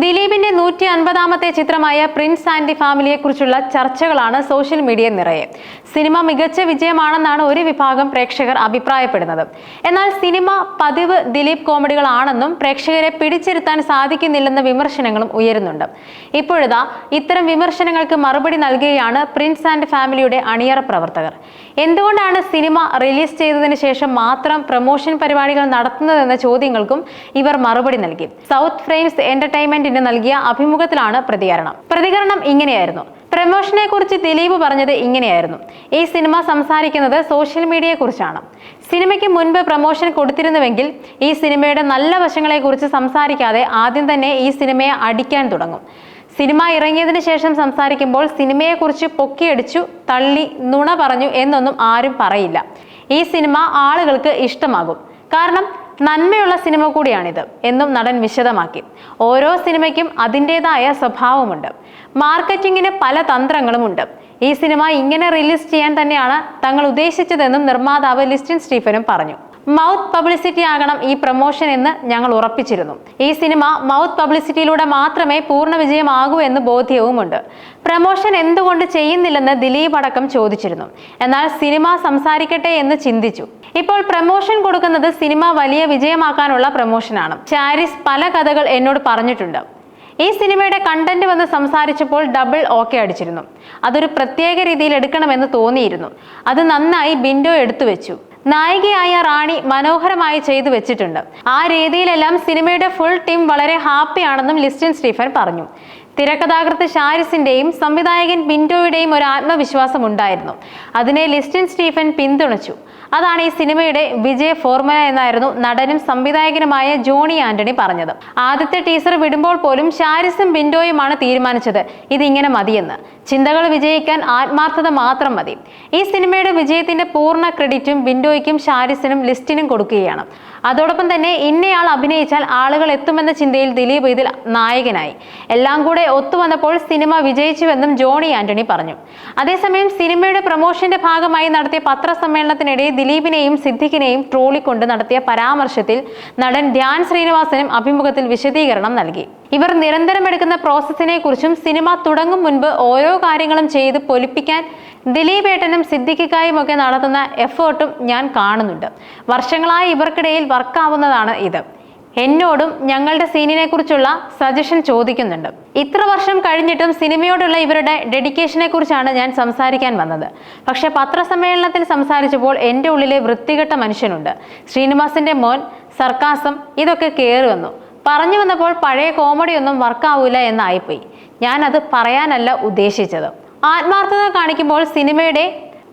ദിലീപിന്റെ നൂറ്റി അൻപതാമത്തെ ചിത്രമായ പ്രിൻസ് ആൻഡ് ഫാമിലിയെ കുറിച്ചുള്ള ചർച്ചകളാണ് സോഷ്യൽ മീഡിയ നിറയെ. സിനിമ മികച്ച വിജയമാണെന്നാണ് ഒരു വിഭാഗം പ്രേക്ഷകർ അഭിപ്രായപ്പെടുന്നത്. എന്നാൽ സിനിമ പതിവ് ദിലീപ് കോമഡികളാണെന്നും പ്രേക്ഷകരെ പിടിച്ചിരുത്താൻ സാധിക്കുന്നില്ലെന്ന വിമർശനങ്ങളും ഉയരുന്നുണ്ട്. ഇപ്പോഴതാ ഇത്തരം വിമർശനങ്ങൾക്ക് മറുപടി നൽകുകയാണ് പ്രിൻസ് ആൻഡ് ഫാമിലിയുടെ അണിയറ പ്രവർത്തകർ. എന്തുകൊണ്ടാണ് സിനിമ റിലീസ് ചെയ്തതിനു ശേഷം മാത്രം പ്രൊമോഷൻ പരിപാടികൾ നടത്തുന്നതെന്ന ചോദ്യങ്ങൾക്കും ഇവർ മറുപടി നൽകി. സൗത്ത് ഫ്രെയിംസ് എന്റർടൈൻമെന്റിന് നൽകിയ അഭിമുഖത്തിലാണ് പ്രതികരണം. പ്രതികരണം ഇങ്ങനെയായിരുന്നു. പ്രമോഷനെ കുറിച്ച് ദിലീപ് പറഞ്ഞത് ഇങ്ങനെയായിരുന്നു. ഈ സിനിമ സംസാരിക്കുന്നത് സോഷ്യൽ മീഡിയയെ കുറിച്ചാണ് സിനിമയ്ക്ക് മുൻപ് പ്രമോഷൻ കൊടുത്തിരുന്നുവെങ്കിൽ ഈ സിനിമയുടെ നല്ല വശങ്ങളെ കുറിച്ച് സംസാരിക്കാതെ ആദ്യം തന്നെ ഈ സിനിമയെ അടിക്കാൻ തുടങ്ങും. സിനിമ ഇറങ്ങിയതിന് ശേഷം സംസാരിക്കുമ്പോൾ സിനിമയെക്കുറിച്ച് പൊക്കിയടിച്ചു തള്ളി നുണ പറഞ്ഞു എന്നൊന്നും ആരും പറയില്ല. ഈ സിനിമ ആളുകൾക്ക് ഇഷ്ടമാകും. കാരണം നന്മയുള്ള സിനിമ കൂടിയാണിത്. എന്നും നടൻ വിശദമാക്കി. ഓരോ സിനിമയ്ക്കും അതിന്റെതായ സ്വഭാവമുണ്ട്. മാർക്കറ്റിങ്ങിന് പല തന്ത്രങ്ങളുമുണ്ട്. ഈ സിനിമ ഇങ്ങനെ റിലീസ് ചെയ്യാൻ തന്നെയാണ് തങ്ങൾ ഉദ്ദേശിച്ചതെന്നും നിർമ്മാതാവ് ലിസ്റ്റിൻ സ്റ്റീഫനും പറഞ്ഞു. മൗത്ത് പബ്ലിസിറ്റി ആകണം ഈ പ്രൊമോഷൻ എന്ന് ഞങ്ങൾ ഉറപ്പിച്ചിരുന്നു. ഈ സിനിമ മൗത്ത് പബ്ലിസിറ്റിയിലൂടെ മാത്രമേ പൂർണ വിജയമാകൂ എന്ന് ബോധ്യവുമുണ്ട്. പ്രൊമോഷൻ എന്തുകൊണ്ട് ചെയ്യുന്നില്ലെന്ന് ദിലീപ് അടക്കം ചോദിച്ചിരുന്നു. എന്നാൽ സിനിമ സംസാരിക്കട്ടെ എന്ന് ചിന്തിച്ചു. ഇപ്പോൾ പ്രമോഷൻ കൊടുക്കുന്നത് സിനിമ വലിയ വിജയമാക്കാനുള്ള പ്രമോഷനാണ്. ചാരിസ് പല കഥകൾ എന്നോട് പറഞ്ഞിട്ടുണ്ട്. ഈ സിനിമയുടെ കണ്ടന്റ് വന്ന് സംസാരിച്ചപ്പോൾ ഡബിൾ ഓക്കെ അടിച്ചിരുന്നു. അതൊരു പ്രത്യേക രീതിയിൽ എടുക്കണമെന്ന് തോന്നിയിരുന്നു. അത് നന്നായി ബിൻഡോ എടുത്തു വെച്ചു. നായികയായ റാണി മനോഹരമായി ചെയ്തു വെച്ചിട്ടുണ്ട്. ആ രീതിയിലെല്ലാം സിനിമയുടെ ഫുൾ ടീം വളരെ ഹാപ്പിയാണെന്നും ലിസ്റ്റിൻ സ്റ്റീഫൻ പറഞ്ഞു. തിരക്കഥാകൃത്ത് ഷാരിസിന്റെയും സംവിധായകൻ ബിൻഡോയുടെയും ഒരു ആത്മവിശ്വാസം ഉണ്ടായിരുന്നു. അതിനെ ലിസ്റ്റിൻ സ്റ്റീഫൻ പിന്തുണച്ചു. അതാണ് ഈ സിനിമയുടെ വിജയ ഫോർമുല എന്നായിരുന്നു നടനും സംവിധായകനുമായ ജോണി ആന്റണി പറഞ്ഞത്. ആദ്യത്തെ ടീസർ വിടുമ്പോൾ പോലും ഷാരിസും ബിൻഡോയുമാണ് തീരുമാനിച്ചത്. ഇതിങ്ങനെ മതിയെന്ന്. ചിന്തകൾ വിജയിക്കാൻ ആത്മാർത്ഥത മാത്രം മതി. ഈ സിനിമയുടെ വിജയത്തിന്റെ പൂർണ ക്രെഡിറ്റും ബിൻഡോയ്ക്കും ഷാരിസിനും ലിസ്റ്റിനും കൊടുക്കുകയാണ്. അതോടൊപ്പം തന്നെ ഇന്നയാൾ അഭിനയിച്ചാൽ ആളുകൾ എത്തുമെന്ന ചിന്തയിൽ ദിലീപ് ഇതിൽ നായകനായി. എല്ലാം കൂടെ ഒത്തുവന്നപ്പോൾ സിനിമ വിജയിച്ചുവെന്നും ജോണി ആന്റണി പറഞ്ഞു. അതേസമയം സിനിമയുടെ പ്രൊമോഷന്റെ ഭാഗമായി നടത്തിയ പത്രസമ്മേളനത്തിനിടെ ദിലീപിനെയും സിദ്ദിഖിനെയും ട്രോളിക്കൊണ്ട് നടത്തിയ പരാമർശത്തിൽ നടൻ ധ്യാൻ ശ്രീനിവാസനും അഭിമുഖത്തിൽ വിശദീകരണം നൽകി. ഇവർ നിരന്തരം എടുക്കുന്ന പ്രോസസ്സിനെ കുറിച്ചും സിനിമ തുടങ്ങും മുൻപ് ഓരോ കാര്യങ്ങളും ചെയ്ത് പൊലിപ്പിക്കാൻ ദിലീപേട്ടനും സിദ്ദിഖിക്കായും ഒക്കെ നടത്തുന്ന എഫേർട്ടും ഞാൻ കാണുന്നുണ്ട്. വർഷങ്ങളായി ഇവർക്കിടയിൽ വർക്കാവുന്നതാണ് ഇത്. എന്നോടും ഞങ്ങളുടെ സീനിനെ കുറിച്ചുള്ള സജഷൻ ചോദിക്കുന്നുണ്ട്. ഇത്ര വർഷം കഴിഞ്ഞിട്ടും സിനിമയോടുള്ള ഇവരുടെ ഡെഡിക്കേഷനെ കുറിച്ചാണ് ഞാൻ സംസാരിക്കാൻ വന്നത്. പക്ഷെ പത്രസമ്മേളനത്തിൽ സംസാരിച്ചപ്പോൾ എന്റെ ഉള്ളിലെ വൃത്തികെട്ട മനുഷ്യനുണ്ട്. ശ്രീനിവാസിന്റെ മോൻ സർക്കാസം ഇതൊക്കെ കയറി വന്നു. പറഞ്ഞു വന്നപ്പോൾ പഴയ കോമഡിയൊന്നും വർക്കാവൂല എന്നായിപ്പോയി. ഞാനത് പറയാനല്ല ഉദ്ദേശിച്ചത്. ആത്മാർത്ഥത കാണിക്കുമ്പോൾ സിനിമയുടെ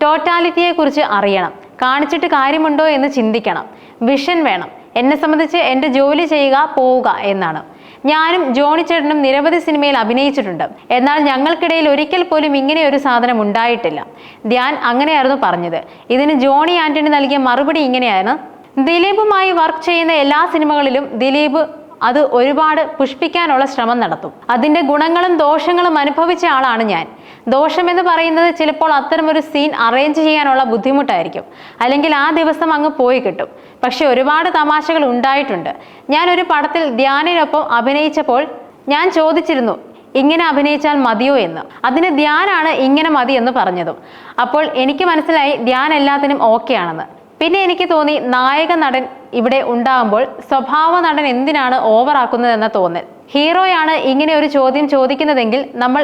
ടോട്ടാലിറ്റിയെ കുറിച്ച് അറിയണം. കാണിച്ചിട്ട് കാര്യമുണ്ടോ എന്ന് ചിന്തിക്കണം. വിഷൻ വേണം. എന്നെ സംബന്ധിച്ച് എന്റെ ജോലി ചെയ്യുക പോവുക എന്നാണ്. ഞാനും ജോണി ചേട്ടനും നിരവധി സിനിമയിൽ അഭിനയിച്ചിട്ടുണ്ട്. എന്നാൽ ഞങ്ങൾക്കിടയിൽ ഒരിക്കൽ പോലും ഇങ്ങനെ ഒരു സാധനം ഉണ്ടായിട്ടില്ല. ധ്യാൻ അങ്ങനെയായിരുന്നു പറഞ്ഞത്. ഇതിന് ജോണി ആന്റണി നൽകിയ മറുപടി ഇങ്ങനെയാണ് ദിലീപുമായി വർക്ക് ചെയ്യുന്ന എല്ലാ സിനിമകളിലും ദിലീപ് അത് ഒരുപാട് പുഷ്പിക്കാനുള്ള ശ്രമം നടത്തും. അതിന്റെ ഗുണങ്ങളും ദോഷങ്ങളും അനുഭവിച്ച ആളാണ് ഞാൻ. ദോഷമെന്ന് പറയുന്നത് ചിലപ്പോൾ അത്തരമൊരു സീൻ അറേഞ്ച് ചെയ്യാനുള്ള ബുദ്ധിമുട്ടായിരിക്കും. അല്ലെങ്കിൽ ആ ദിവസം അങ്ങ് പോയി കിട്ടും. പക്ഷെ ഒരുപാട് തമാശകൾ ഉണ്ടായിട്ടുണ്ട്. ഞാൻ ഒരു പടത്തിൽ ധ്യാനിനൊപ്പം അഭിനയിച്ചപ്പോൾ ഞാൻ ചോദിച്ചിരുന്നു ഇങ്ങനെ അഭിനയിച്ചാൽ മതിയോ എന്ന്? അതിന് ധ്യാനാണ് ഇങ്ങനെ മതി എന്ന് പറഞ്ഞതും. അപ്പോൾ എനിക്ക് മനസ്സിലായി ധ്യാൻ എല്ലാത്തിനും ഓക്കെ ആണെന്ന്. പിന്നെ എനിക്ക് തോന്നി നായക നടൻ ഇവിടെ ഉണ്ടാകുമ്പോൾ സ്വഭാവ നടൻ എന്തിനാണ് ഓവറാക്കുന്നതെന്ന തോന്നൽ. ഹീറോയാണ് ഇങ്ങനെ ഒരു ചോദ്യം ചോദിക്കുന്നതെങ്കിൽ നമ്മൾ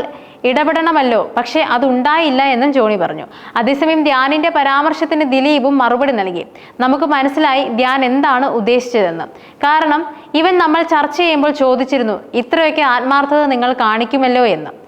ഇടപെടണമല്ലോ. പക്ഷേ അതുണ്ടായില്ല എന്നും ജോണി പറഞ്ഞു. അതേസമയം ധ്യാനിന്റെ പരാമർശത്തിന് ദിലീപും മറുപടി നൽകി. നമുക്ക് മനസ്സിലായി ധ്യാൻ എന്താണ് ഉദ്ദേശിച്ചതെന്ന്. കാരണം ഇവൻ നമ്മൾ ചർച്ച ചെയ്യുമ്പോൾ ചോദിച്ചിരുന്നു ഇത്രയൊക്കെ ആത്മാർത്ഥത നിങ്ങൾ കാണിക്കുമല്ലോ എന്ന്.